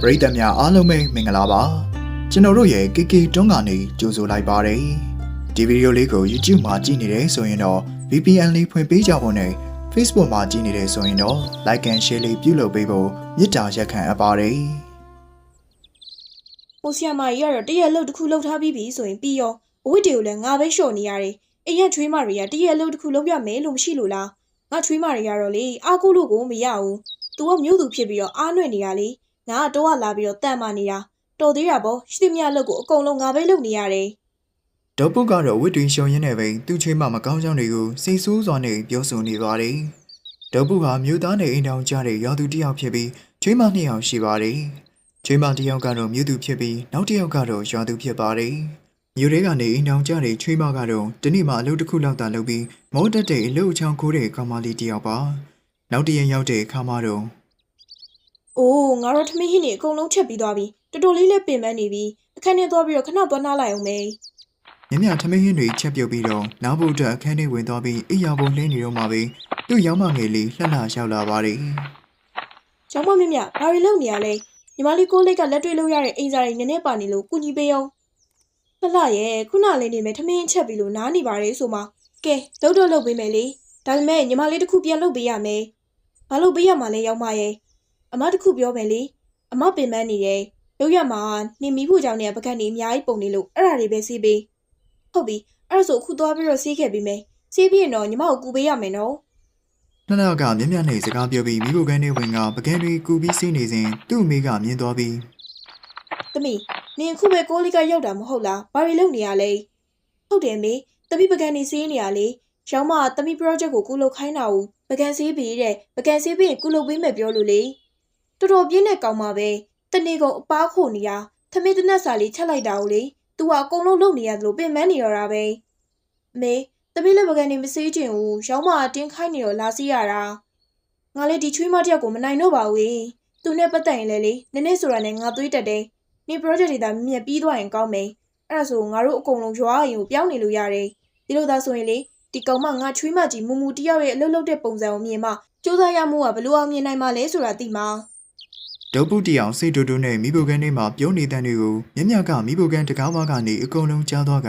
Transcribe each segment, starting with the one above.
ပရိသတ်များအားလုံးပဲမင်္ဂလာပါကျွန်တော်တို့ရဲ့ KK တွန်းကနေကြိုဆိုလိုက်ပါတယ်ဒီဗီဒီယိုလေးကို YouTube မှာကြည့်နေတယ်ဆိုရင်တော့ VPN လေးဖွင့်ပေးကြဖို့နဲ့ Facebook မှာကြည့်နေတယ်ဆိုရင်တော့ Like and Share လေးပြုလုပ်ပေးဖို့မေတ္တာရက်ခံအပ်ပါတယ်။ဟိုဆီယမကြီးကတော့တရက်အလုပ်တစ်ခုလုပ်ထားပြီးပြီဆိုရင်ပြီးရောအဝတ်တွေကိုလည်းငါပဲလျှော့နေရတယ်။အိမ်ရချွေးမတွေကတရက်အလုပ်တစ်ခုလုပ်ရမယ်လို့မရှိလို့လား။ငါချွေးမတွေကတော့လေအားကိုးလို့ကိုမရဘူး။ तू ကမြို့သူဖြစ်ပြီးတော့အားနှွင့်နေရလေ။ ငါကတော့လာပြီးတော့တန်မာနေတာ။တော်သေးတာပေါ့။ရှိသမျှအလုပ်ကိုအကုန်လုံးငါပဲလုပ်နေရတယ်ဒေါပုတ်ကတော့ဝစ်တွင်ရှုံရင်းနဲ့ပဲသူ့ချွေးမမကောင်းကြောင်းတွေကိုစိတ်ဆိုးစွာနဲ့ပြောဆိုနေပါတယ်ဒေါပုတ်ဟာမြို့သားနဲ့အိမ်တောင်ကြတဲ့ရွာသူတစ်ယောက်ဖြစ်ပြီးချွေးမနှစ်ယောက်ရှိပါတယ်ချွေးမတစ်ယောက်ကတော့မြို့သူဖြစ်ပြီးနောက်တစ်ယောက်ကတော့ရွာသူဖြစ်ပါတယ်မြို့ထဲကနေအိမ်တောင်ကြတဲ့ချွေးမကတော့ဒီနေ့မှအလုပ်တစ်ခုလောက်သာလုပ်ပြီးမောတက်တဲ့အလုပ်အချောင်းခိုးတဲ့ကောင်မလေးတစ်ယောက်ပါနောက်တစ်ရက်ရောက်တဲ့အခါမှတော့။ အိုးငါတော့ထမင်းဟင်းတွေအကုန်လုံးချက်ပြီးသွားပြီ။တော်တော်လေးလည်းပင်ပန်းနေပြီ။အခန်းထဲသွားပြီးတော့ခဏသွားနှားလိုက်အောင်မေးမြမြထမင်းဟင်းတွေချက်ပြုတ်ပြီးတော့နားဖို့အတွက်အခန်းထဲဝင်သွားပြီးအိယာပုံလှင်းနေတော့မှပဲသူ့ရောင်းမငယ်လေးလှလှရောက်လာပါတယ်။ကျောင်းမမြမြဘာတွေလုပ်နေရလဲ။ညီမလေးကိုလေးကလက်တွေ့လုပ်ရတဲ့အိမ်စားတွေနည်းနည်းပါနေလို့ကုညီပေးအောင်။လှလှရဲ့ခုနလေးနေမယ်ထမင်းချက်ပြီးလို့နားနေပါတယ်ဆိုမှကဲလှုပ်တော့လှုပ်ပေးမယ်လေ။ဒါပေမဲ့ညီမလေးတစ်ခုပြန်လှုပ်ပေးရမယ်။ဘာလို့ပေးရမှာလဲရောက်မရဲ့။ အမတစ်ခုပြောမယ်လေ။အမပင်ပန်းနေတယ်။လုပ်ရမှာနေမီဖို့ကြောင့်เนี่ยပကတ်နေအများကြီးပုံနေလို့အဲ့ဒါတွေပဲစီးပေး။ဟုတ်ပြီ။အဲ့ဒါဆိုအခုသွားပြီးတော့စီးခဲ့ပြီးမယ်။စီးပြီးရင်တော့ညီမကိုကူပေးရမယ်နော်။ လှလှကမြမြနဲ့စကားပြောပြီးမိဖို့ကန်းထဲဝင်ကပကန်းတွေကူပြီးစီးနေစဉ်သူ့အမေကမြင်သွားပြီး ။သမီးနင်အခုပဲကိုလေးကရောက်တာမဟုတ်လား။ဘာတွေလုပ်နေရလဲ။ဟုတ်တယ်မေ။သမီးပကံနေစေးနေရလေ။ရောင်းမကသမီး project ကိုကုလုပ်ခိုင်းတာကိုပကံစေးပြီးတဲ့ပကံစေးပြီးရင်ကုလုပ်ပေးမယ်ပြောလို့လေ။ တော်တော်ပြင်းတဲ့ကောင်ပါပဲ။တနေ့ကုန်အပားခိုနေရ။သမီးတနက်စာလေးချက်လိုက်တာကိုလေ။ तू ကအကုန်လုံးလုပ်နေရတယ်လို့ပင်ပန်းနေတော့တာပဲ။မေသမီးလည်းပကံနေမစေးချင်ဘူး။ရောင်းမကတင်းခိုင်းနေတော့လာစေးရတာ။ငါလည်းဒီချွေးမတစ်ယောက်ကိုမနိုင်တော့ပါဘူး။သူနဲ့ပတ်သက်ရင်လည်းလေနည်းနည်းဆိုတာနဲ့ငါသွေးတက်တယ်။နေ project တွေဒါမြင်ပြီးသွားရင်ကောင်းမယ်အဲ့ဒါဆိုငါတို့အကုန်လုံးရွာရင်ကိုပြောင်းနေလို့ရတယ်ဒီလိုသာဆိုရင်လေဒီကောင်မငါချွေးမကြီးမူမူတယောက်ရဲ့အလုပ်လုပ်တဲ့ပုံစံကိုမြင်မှစူးစမ်းရမှုကဘလို့အောင်မြင်နိုင်မှလဲဆိုတာသိမှာ ဒုတ်ပုတ်တီအောင်စိတ်တူတူနဲ့မိဖို့ကန်းထဲမှာပြုံးနေတဲ့တွေကိုမြမြကမိဖို့ကန်းတကားဝါကနေအကုန်လုံးကြားသွားက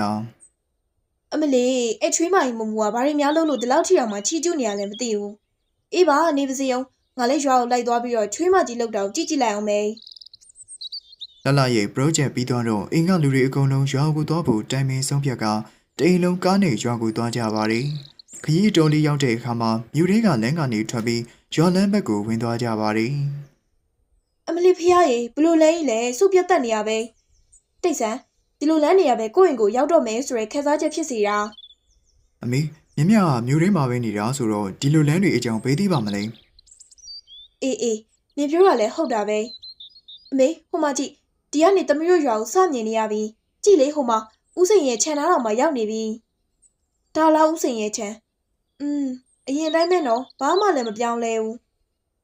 အမလေးအဲ့ချွေးမကြီးမူမူကဘာတွေများလုပ်လို့ဒီလောက်ထိအောင်မှချီကျူးနေရလဲမသိဘူးအေးပါနေပါစေအောင်ငါလည်းရွာကိုလိုက်သွားပြီးတော့ချွေးမကြီးလောက်တာကိုကြည့်ကြည့်လိုက်အောင်မေလှလှရဲ့ project ပြီးသွားတော့အင်္ဂလူတွေအကုန်လုံးရွာကိုသွားဖို့တိုင်ပင်ဆုံးဖြတ်ကတအိမ်လုံးကားနဲ့ရွာကိုသွားကြပါတယ်ခရီးတော်လေးရောက်တဲ့အခါမှာမြို့တွေကလမ်းကနေထွက်ပြီးရွာလမ်းဘက်ကိုဝင်သွားကြပါတယ် အမလေးဖះရေဘလို့လဲကြီးလဲစုပ်ပြတ်တက်နေရပဲတိတ်ဆန်ဒီလိုလမ်းနေရပဲကိုယ့်ရင်ကိုရောက်တော့မယ်ဆိုရယ်ခက်စားချက်ဖြစ်စီတာအမေမြမြကမြို့ထဲမှာပဲနေတာဆိုတော့ဒီလိုလမ်းတွေအကြောင်းဘေးသိပါမလဲအေးအေးနင်ပြောတာလည်းဟုတ်တာပဲအမေဟိုမကြည့်ဒီကနေသမီးတို့ရွာကိုစမြင်နေရပြီကြည့်လေဟိုမှာဥစိန်ရဲ့ခြံသားတော်မှာရောက်နေပြီဒါလားဥစိန်ရဲ့ခြံอืมအရင်တိုင်းပဲနော်ဘာမှလည်းမပြောင်းလဲဘူး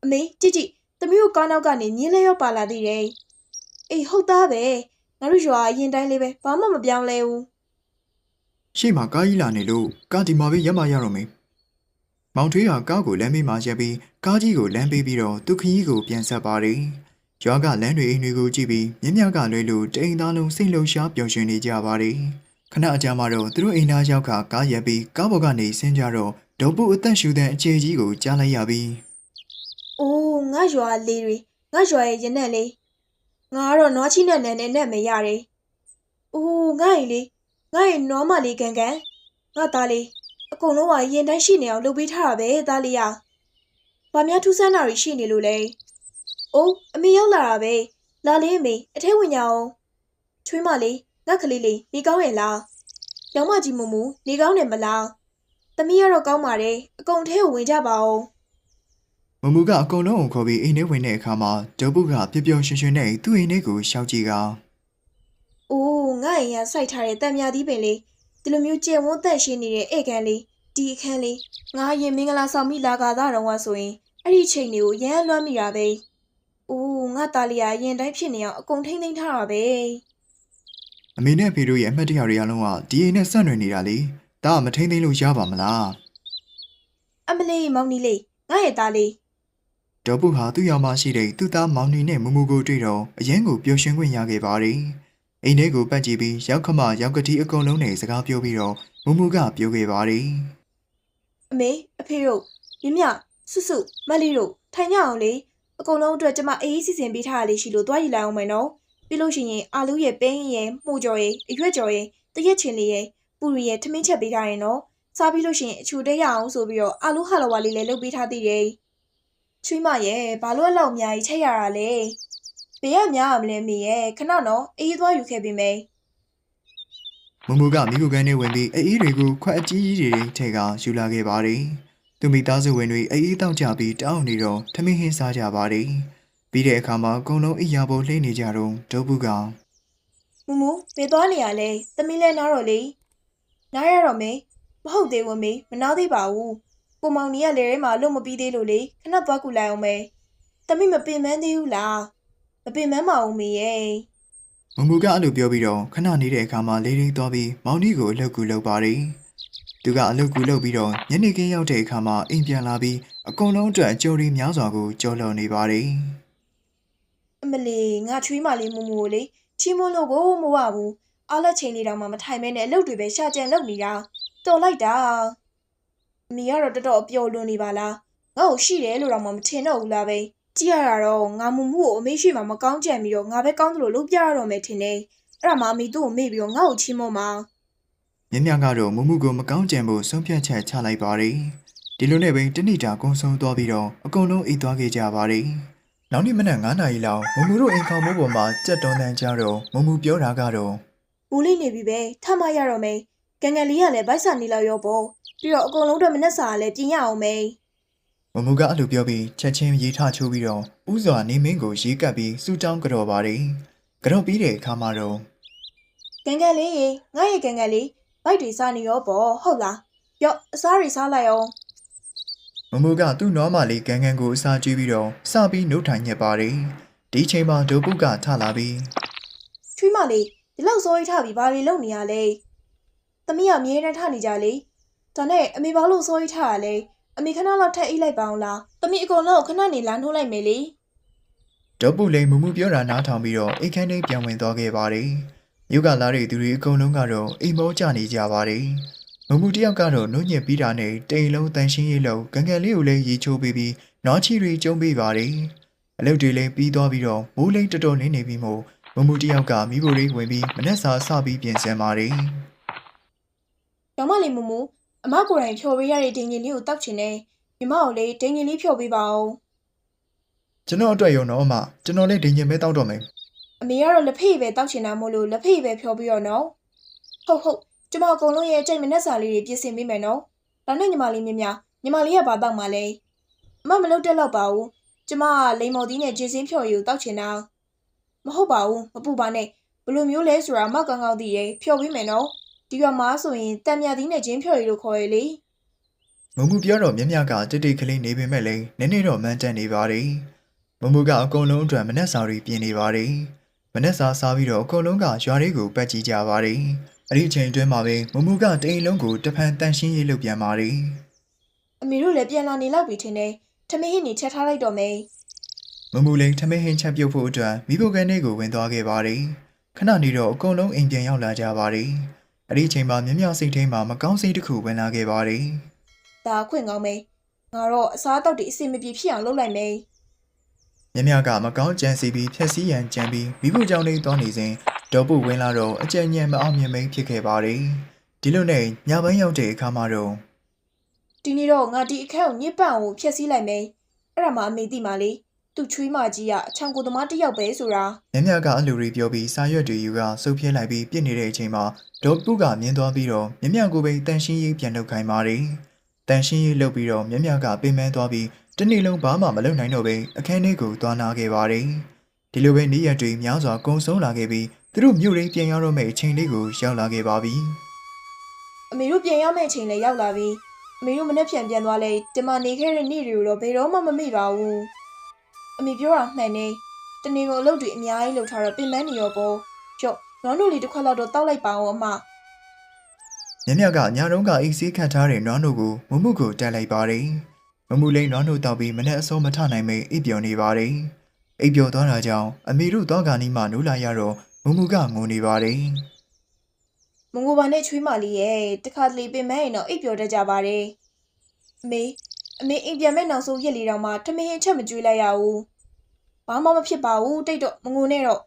အမေကြည့်ကြည့် သမီးတို့ကားနောက်ကနေမြင်းလဲရောက်ပါလာသေးတယ်အေးဟုတ်သားပဲငါတို့ရွာအရင်တိုင်းလေးပဲဘာမှမပြောင်းလဲဘူးရှေ့မှာကားကြီးလာနေလို့ကားဒီမှာပဲရပ်မရတော့မေမောင်ထွေးကကားကိုလမ်းမေးမှာရပ်ပြီးကားကြီးကိုလမ်းပေးပြီးတော့သူခရီးကိုပြန်ဆက်ပါတယ်ရွာကလမ်းတွေအိမ်တွေကိုကြည့်ပြီးမြမြကလွဲလို့တအိမ်သားလုံးစိတ်လှုပ်ရှားပျော်ရွှင်နေကြပါတယ်ခဏအကြာမှတော့သူတို့အိမ်သားရောက်ကကားရပ်ပြီးကားပေါ်ကနေဆင်းကြတော့ဒုံပုအသက်ရှူတဲ့အခြေကြီးကိုကြားလိုက်ရပြီး အိုးငါရွာလေးတွေငါရွာရဲ့ရင်နဲ့လေးငါကတော့နွားချီနဲ့နန်းနဲ့နဲ့မရတယ်အိုးငါရင်လေးငါရင်နွားမလေးကန်ကန်ငါသားလေးအကုန်လုံးကရင်တိုင်းရှိနေအောင်လုပ်ပေးထားတာပဲသားလေးရဘာများထူးဆန်းတာတွေရှိနေလို့လဲအိုးအမေရောက်လာတာပဲလာလေးအမေအထဲဝင်ကြအောင်ချွေးမလေးငါကလေးလေးနေကောင်းရဲ့လားရောင်မကြီးမူမူနေကောင်းတယ်မလားသမီးကတော့ကောင်းပါတယ်အကုန်ထဲကိုဝင်ကြပါဦး မမူကအကုန်လုံးကိုခေါ်ပြီးအိမ်ထဲဝင်တဲ့အခါမှာဒုံပုကပျော်ပျော်ရွှင်ရွှင်နဲ့သူ့အိမ်ထဲကိုရှောက်ကြည့်က။အိုးငါ့အိမ်ကစိုက်ထားတဲ့တံမြာသီးပင်လေးဒီလိုမျိုးကျယ်ဝန်းသက်ရှိနေတဲ့ဧကန်လေးဒီအခန်းလေးငါအရင်မင်္ဂလာဆောင်မိလာကာသားတော်ကဆိုရင်အဲ့ဒီချိန်တွေကိုရမ်းလွှမ်းမိတာပဲ။အိုးငါသားလေးကအရင်တိုင်းဖြစ်နေအောင်အကုန်ထိမ့်သိမ်းထားတာပဲအမေနဲ့အဖေတို့ရဲ့အမှတ်တရတွေအလုံးကဒီအိမ်နဲ့ဆက်နွယ်နေတာလေဒါကမထိန်သိမ်းလို့ရပါမလား။အမလေးမောင်နီလေးငါရဲ့သားလေး ဒေါ်ပုဟာသူ့ရောက်မှရှိတဲ့သူ့သားမောင်နီနဲ့မူမူကိုတွေ့တော့အရင်ကိုပျော်ရွှင်ခွင့်ရခဲ့ပါတယ်။အိမ်ထဲကိုပတ်ကြည့်ပြီးရောက်ခမရောက်ကတိအကုန်လုံးနဲ့စကားပြောပြီးတော့မူမူကပြောခဲ့ပါတယ်အမေအဖေတို့မြမြစွစွမက်လီတို့ထိုင်ကြအောင်လေအကုန်လုံးအတွက်ကျမအေးအေးစီစဉ်ပေးထားရလေးရှိလို့တွားယူလိုက်အောင်မယ်နော်ပြီးလို့ရှိရင်အာလူရဲ့ပင်းရဲ့မှုကြော်ရဲ့အရွက်ကြော်ရဲ့တရက်ချင်လေးရဲ့ပူရီရဲ့ထမင်းချက်ပေးထားရင်နော်စားပြီးလို့ရှိရင်အချူတက်ရအောင်ဆိုပြီးတော့အာလူဟာလဝါလေးလည်းလုပ်ပေးထားသေးတယ် ချွေးမရဲ့ဘာလို့အလောက်အများကြီးချက်ရတာလဲဘေးကများရမလဲမေရဲ့ခဏနော်အေးသွားယူခဲ့ပေးမယ်။မူမူကမိခိုကန်နဲ့ဝင်ပြီးအေးတွေကိုခွက်အကြီးကြီးတွေထဲကယူလာခဲ့ပါတယ်။သူမိသားစုဝင်တွေအေးတောက်ကြပြီးတောင်းနေတော့ထမင်းဟင်းစားကြပါတယ်။ပြီးတဲ့အခါမှာအကုန်လုံးအိယာပေါ်လှိနေကြတော့ဒေါ်ပုကမူမူဘေးသွားနေရလဲသမီးလဲနားတော့လေနားရတော့မေမဟုတ်သေးဘူးမေမနာသေးပါဘူး ကိုမောင်ကြီးကလေထဲမှာလုံမပြီးသေးလို့လေခဏသွားကူလိုက်အောင်မေသမီးမပင်ပန်းသေးဘူးလားမပင်ပန်းပါဘူးမေရဲ့မမူကအဲ့လိုပြောပြီးတော့ခဏနေတဲ့အခါမှာလေးလေးသွားပြီးမောင်နီကိုအလုပ်ကူလုပ်ပါတယ်။သူကအလုပ်ကူလုပ်ပြီးတော့ညနေခင်းရောက်တဲ့အခါမှာအိမ်ပြန်လာပြီးအကုန်လုံးအတွက်အကျိုးရင်းများစွာကိုကြော်လွန်နေပါတယ်အမလီငါချွေးမလေးမူမူကိုလေချီးမွန်းလို့ကိုမဝဘူးအားလက်ချိန်လေးတောင်မှမထိုင်မဲနဲ့အလုပ်တွေပဲရှာကြံလုပ်နေတာတော်လိုက်တာ အမေကတော့တော်တော်အပျော်လွန်နေပါလားငါ့ကိုရှိတယ်လို့တော့မှမထင်တော့ဘူးလားပဲကြည့်ရတာတော့ငါမူမူကိုအမေရှိမှမကောင်းကြံပြီးတော့ငါပဲကောင်းသလိုလုပ်ပြရတော့မယ်ထင်တယ်အဲ့ဒါမှအမေသူ့ကိုမေ့ပြီးတော့ငါ့ကိုချီးမွမ်းမှာ။မြမြကတော့မမူကိုမကောင်းကြံဖို့ဆုံးဖြတ်ချက်ချလိုက်ပါတယ်။ဒီလိုနဲ့ပဲတနေ့တာကုန်းဆုံးသွားပြီးတော့အကုန်လုံးအိတ်သွားခဲ့ကြပါတယ်။နောက်နေ့မနက်9နာရီလောက်မမူတို့အိမ်ခေါင်မိုးပေါ်မှာကြက်တော်တန်ကြတော့မမူပြောတာကတော့ဘူးလေးနေပြီပဲထမရတော့မယ်ဂန်ဂန်လေးကလည်းဗိုက်ဆာနေလောက်ရောပေါ့ ပြီးတော့အကုန်လုံးတော့မနှက်စာကလည်းပြင်ရအောင်မယ်မမူကအဲ့လိုပြောပြီးချက်ချင်းရေးထချိုးပြီးတော့ဥစွာနေမင်းကိုရေးကပ်ပြီးစူတောင်းကြော်ပါတယ်။ကြော်ပြီးတဲ့အခါမှာတော့ဂန်ဂန်လေးရေငါရဲ့ဂန်ဂန်လေးဗိုက်တွေစားနေရောပေါ့ဟုတ်လားရော့အစားတွေစားလိုက်အောင်မမူကသူ့နွားမလေးကန်ကန်ကိုအစာကျွေးပြီးတော့စပြီးနှုတ်ထိုင်ညက်ပါတယ်။ဒီချိန်မှာဒိုပုကထလာပြီးချွေးမလေးဒီလောက်စိုးရိမ်ထပြီးဘာတွေလုပ်နေရလဲသမီးကအမြဲတမ်းထနေကြလေ ဒါနဲ့အမေဘာလို့စိုးရိမ်ထရလဲအမေခဏလောက်ထက်အိတ်လိုက်ပါအောင်လားသမီးအကုန်လုံးကိုခဏနေလမ်းထိုးလိုက်မယ်လေဒိုပုလေးမမူပြောတာနားထောင်ပြီးတော့အိတ်ခမ်းထဲပြန်ဝင်သွားခဲ့ပါတယ်။မြို့ကလာတဲ့သူတွေအကုန်လုံးကတော့အိမ်မောကြနေကြပါတယ်။မမူတယောက်ကတော့နှုတ်ညက်ပြီးတာနဲ့တိမ်လုံးတန်ရှင်းရေးလုံးကန်ကန်လေးကိုလည်းရေချိုးပေးပြီးနွားချီတွေကျုံပေးပါတယ်။အလုပ်တွေလည်းပြီးသွားပြီးတော့မိုးလိမ့်တော်တော်လင်းနေပြီးမို့မမူတယောက်ကမိဖို့လေးဝင်ပြီးမနှက်စာစပြီးပြင်ဆင်ပါတယ်။ရောင်မလေးမမူ အမကိုယ်တိုင်ဖြော်ပေးရတဲ့ဒင်ဂျင်လေးကိုတောက်ချင်တယ်ညီမကိုလေဒင်ဂျင်လေးဖြော်ပေးပါအောင်ကျွန်တော်အတွက်ရုံတော့အမကျွန်တော်လည်းဒင်ဂျင်ပဲတောက်တော့မယ်အမေကတော့လက်ဖေးပဲတောက်ချင်တာမို့လို့လက်ဖေးပဲဖြော်ပြီးတော့နော်ဟုတ်ဟုတ်ကျမအကုန်လုံးရဲ့အကျိတ်မနှက်စာလေးတွေပြင်ဆင်ပေးမယ်နော်ဒါနဲ့ညီမလေးမြင်မြညီမလေးကဘာတောက်မှလဲအမမလုပ်တက်တော့ပါဘူးကျမကလိန်မော်သီးနဲ့ဂျင်းစင်းဖြော်ရည်ကိုတောက်ချင်တာမဟုတ်ပါဘူးမပူပါနဲ့ဘယ်လိုမျိုးလဲဆိုတာအမကောင်းကောင်းသိရဲ့ဖြော်ပေးမယ်နော် ဒီကမားဆိုရင်တံမြသီးနဲ့ဂျင်းဖြော်ရည်လို့ခေါ်ရလေမမူပြောတော့မြက်မြကတိတ်တိတ်ကလေးနေပေမဲ့လည်းနည်းနည်းတော့မှန်းတက်နေပါတယ်မမူကအကုန်လုံးအတွက်မနှက်စာတွေပြင်နေပါတယ်မနှက်စာစားပြီးတော့အကုန်လုံးကရွာလေးကိုပတ်ကြည့်ကြပါတယ်အဲ့ဒီအချိန်အတွင်းမှာပဲမမူကတိမ်လုံးကိုတဖန်တန်ရှင်းရေးလုပ်ပြန်ပါတယ်အမေတို့လည်းပြန်လာနေလောက်ပြီထင်တယ်ထမင်းဟင်းနေချက်ထားလိုက်တော့မယ်မမူလည်းထမင်းဟင်းချက်ပြုတ်ဖို့အတွက်မိဖို့ကန်လေးကိုဝင်သွားခဲ့ပါတယ်ခဏနေတော့အကုန်လုံးအိမ်ပြန်ရောက်လာကြပါတယ် အဲ့ဒီအချိန်မှာမြက်မြစိတ်ထဲမှာမကောင်းစိတ်တစ်ခုဝင်လာခဲ့ပါတယ်ဒါအခွင့်ကောင်းမယ်ငါတော့အစားအသောက်တွေအဆင်မပြေဖြစ်အောင်လုပ်လိုက်မယ်မြမြကမကောင်းကြံစီပြီးဖြက်စီးရန်ကြံပြီးမိဖို့ကြောင့်လေးသွားနေစဉ်ဒေါ်ပုဝင်လာတော့အကြံဉာဏ်မအောင်မြင်မိန်ဖြစ်ခဲ့ပါတယ်ဒီလိုနဲ့ညပိုင်းရောက်တဲ့အခါမှာတော့ဒီနေ့တော့ငါဒီအခန်းကိုညစ်ပတ်အောင်ဖျက်ဆီးလိုက်မယ်အဲ့ဒါမှအမေသိမှလေသူ့ချွေးမကြီးကအချောင်ကိုသမားတစ်ယောက်ပဲဆိုတာမြမြကအလူတွေပြောပြီးစာရွက်တွေယူကစုပ်ပြဲလိုက်ပြီးပြစ်နေတဲ့အချိန်မှာ ဒေါ်ပုကမြင်သွားပြီးတော့မြမြကိုပဲတန်ရှင်းရေးပြန်လုပ်ခိုင်းပါတယ်တန်ရှင်းရေးလုပ်ပြီးတော့မြမြကပင်ပန်းသွားပြီးတနေ့လုံးဘာမှမလုပ်နိုင်တော့ပဲအခန်းထဲကိုသွားနာခဲ့ပါတယ်ဒီလိုပဲနေ့ရက်တွေများစွာကုံဆုံးလာခဲ့ပြီးသူတို့မြို့ရင်းပြန်ရောက်တော့မယ့်အချိန်လေးကိုရောက်လာခဲ့ပါပြီအမေတို့ပြန်ရမယ့်အချိန်လည်းရောက်လာပြီအမေတို့မနေ့ပြန်ပြန်သွားလဲဒီမှာနေခဲ့တဲ့နေ့တွေကိုတော့ဘယ်တော့မှမမေ့ပါဘူးအမေပြောတာမှန်နေတနေ့ကအလုပ်တွေအများကြီးလုပ်ထားတော့ပြင်ပန်းနေရောပေါ့ကြော့ နွားနို့လေးတစ်ခွက်လောက်တော့တောက်လိုက်ပါအောင်အမမြမြကညာတော့ကအိတ်ဆေးခတ်ထားတဲ့နွားနို့ကိုမမှုကိုတက်လိုက်ပါတယ်။မမမူလိန်နွားနို့တောက်ပြီးမနဲ့အစောမထနိုင်မေအိပ်ပျော်နေပါတယ်အိပ်ပျော်သွားတာကြောင့်အမေတို့သွားကနီးမှနိုးလာရတော့မမူကငိုနေပါတယ်မငိုပါနဲ့ချွေးမလေးရဲ့တခါတလေပင်မရင်တော့အိပ်ပျော်တတ်ကြပါတယ်အမေအမေအိမ်ပြန်မဲ့နောက်ဆုံးရက်လေးတောင်မှထမင်းအချက်မကျွေးလိုက်ရဘူးဘာမှမဖြစ်ပါဘူးတိတ်တော့မငိုနဲ့တော့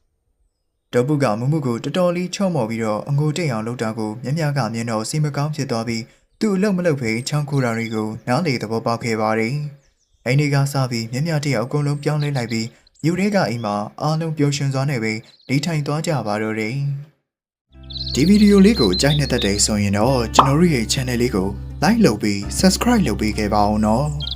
ဒေါပုကမမှုကိုတတော်လေးချော့မော်ပြီးတော့အငိုတိတ်အောင်လုပ်တာကိုမြမြကမြင်တော့စိမကောင်းဖြစ်သွားပြီးသူ့အလုပ်မလုပ်ဘဲချောင်းခိုတာတွေကိုနားလေသဘောပေါက်ခဲ့ပါတယ်။အိမ်ဒီကစပြီးမြမြတယောက်အကုန်လုံးပြောင်းလဲလိုက်ပြီးမြို့ထဲကအိမ်မှာအားလုံးပျော်ရွှင်စွာနဲ့ပဲနေထိုင်သွားကြပါတော့တယ်။ဒီဗီဒီယိုလေးကိုကြိုက်နေတဲ့တဲ့ဆိုရင်တော့ကျွန်တော်တို့ရဲ့ channel လေးကို like လုပ်ပြီး subscribe လုပ်ပေးခဲ့ပါအောင်နော်။